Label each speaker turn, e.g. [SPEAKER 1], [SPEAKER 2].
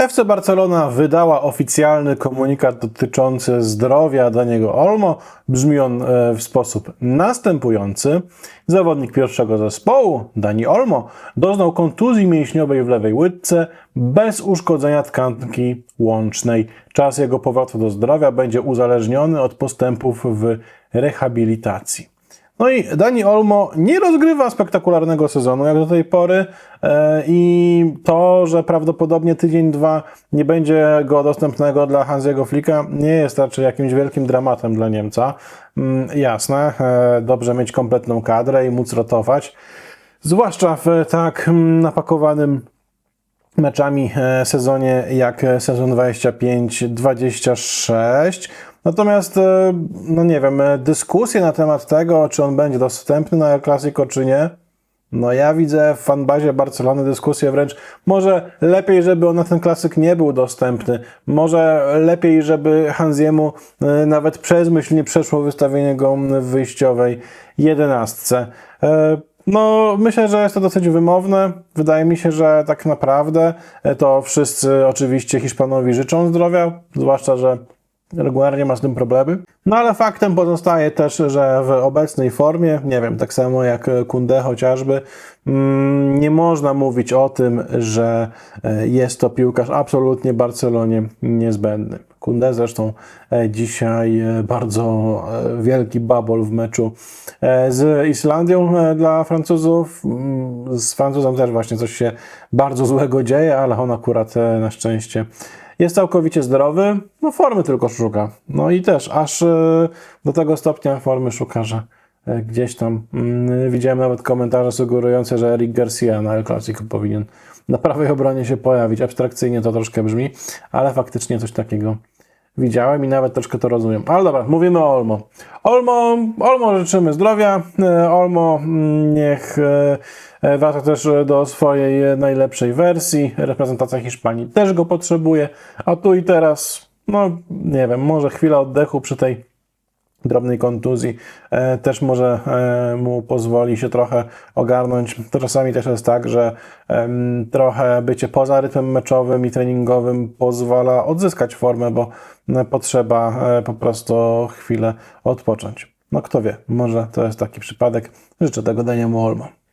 [SPEAKER 1] FC Barcelona wydała oficjalny komunikat dotyczący zdrowia Daniego Olmo. Brzmi on e, w sposób następujący. Zawodnik pierwszego zespołu, Dani Olmo, doznał kontuzji mięśniowej w lewej łydce bez uszkodzenia tkanki łącznej. Czas jego powrotu do zdrowia będzie uzależniony od postępów w rehabilitacji. No i Dani Olmo nie rozgrywa spektakularnego sezonu jak do tej pory e, i to, że prawdopodobnie tydzień, dwa nie będzie go dostępnego dla Hansiego Flicka nie jest raczej jakimś wielkim dramatem dla Niemca. Mm, Jasne, e, dobrze mieć kompletną kadrę i móc rotować, zwłaszcza w tak mm, napakowanym meczami e, sezonie jak sezon 25-26. Natomiast, e, no nie wiem, e, dyskusje na temat tego, czy on będzie dostępny na El Clasico, czy nie, no ja widzę w fanbazie Barcelony dyskusję wręcz, może lepiej, żeby on na ten klasyk nie był dostępny, może lepiej, żeby Hansiemu e, nawet przez myśl nie przeszło wystawienie go w wyjściowej jedenastce. No, myślę, że jest to dosyć wymowne. Wydaje mi się, że tak naprawdę to wszyscy oczywiście Hiszpanowi życzą zdrowia, zwłaszcza, że regularnie ma z tym problemy. No ale faktem pozostaje też, że w obecnej formie, nie wiem, tak samo jak Kunde chociażby, mm, nie można mówić o tym, że e, jest to piłkarz absolutnie Barcelonie niezbędny. Kunde zresztą e, dzisiaj e, bardzo wielki babol w meczu z Islandią dla Francuzów. Mm, Z Francuzem też właśnie coś się bardzo złego dzieje, ale on akurat na szczęście jest całkowicie zdrowy, no formy tylko szuka. No i też aż e, do tego stopnia formy szuka, że e, gdzieś tam mm, widziałem nawet komentarze sugerujące, że Eric Garcia na El Clasico powinien na prawej obronie się pojawić. Abstrakcyjnie to troszkę brzmi, ale faktycznie coś takiego widziałem i nawet troszkę to rozumiem. Ale dobra, mówimy o Olmo. Olmo, Olmo życzymy zdrowia. E, Olmo mm, niech e, e, wraca też do swojej najlepszej wersji. Reprezentacja Hiszpanii też go potrzebuje. A tu i teraz, no nie wiem, może chwila oddechu przy tej drobnej kontuzji e, też może e, mu pozwoli się trochę ogarnąć. To czasami też jest tak, że trochę bycie poza rytmem meczowym i treningowym pozwala odzyskać formę, bo potrzeba e, po prostu chwilę odpocząć. No kto wie, może to jest taki przypadek. Życzę tego Daniemu Olmo.